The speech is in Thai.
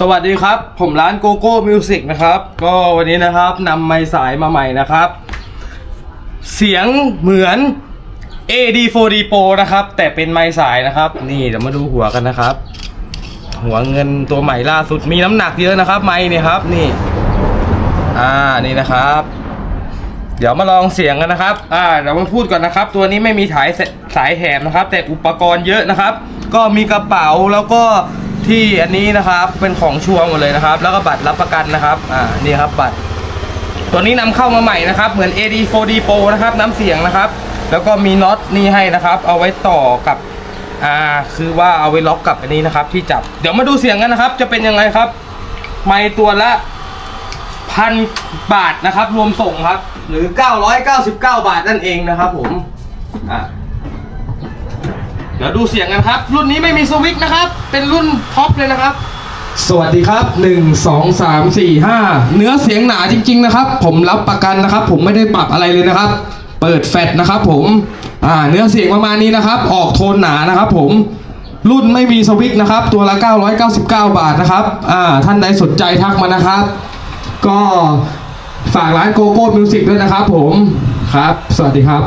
สวัสดีครับ ผมร้านโกโก้มิวสิกนะครับ ก็วันนี้นะครับนำไม้สายมาใหม่นะครับ เสียงเหมือน AD4D Pro นะครับ แต่เป็นไม้สายนะครับ นี่เดี๋ยวมาดูหัวกันนะครับ หัวเงินตัวใหม่ล่าสุดมีน้ำหนักเยอะนะครับ ไม้นี่ครับนี่ อ่านี่นะครับ เดี๋ยวมาลองเสียงกันนะครับ อ่าเดี๋ยวมาพูดก่อนนะครับ ตัวนี้ไม่มีสายสายแถมนะครับ แต่อุปกรณ์เยอะนะครับ ก็มีกระเป๋าแล้วก็ ที่อันนี้นะครับเป็นของชัวร์หมดเลยนะครับ แล้วก็บัตรรับประกันนะครับอ่านี่ครับบัตร ตัวนี้นำเข้ามาใหม่นะครับ เหมือน AD4D Pro นะครับน้ำเสียงนะครับ แล้วก็มีน็อตนี่ให้นะครับ เอาไว้ต่อกับอ่าคือว่าเอาไว้ล็อกกับอันนี้นะครับ ที่จับเดี๋ยวมาดูเสียงกันนะครับ จะเป็นยังไงครับ ไมค์ตัวละพันบาทนะครับ รวมส่งครับ หรือ 999 บาทนั่นเองนะครับ ผมอะ เดี๋ยวดูเสียงกันครับ รุ่นนี้ไม่มีสวิตช์นะครับ เป็นรุ่นท็อปเลยนะครับ สวัสดีครับ 1 2 3 4 5 เนื้อเสียงหนาจริง ๆ นะครับ ผมรับประกันนะครับ ผมไม่ได้ปรับอะไรเลยนะครับ เปิดแฟลชนะครับ ผมอ่าเนื้อเสียงประมาณนี้นะครับ ออกโทนหนานะครับ ผมรุ่นไม่มีสวิตช์นะครับ ตัวละ 999 บาทนะครับอ่าท่านใดสนใจทักมานะครับ ก็ฝากร้านโกโก้มิวสิกด้วยนะครับ ผมครับ สวัสดีครับ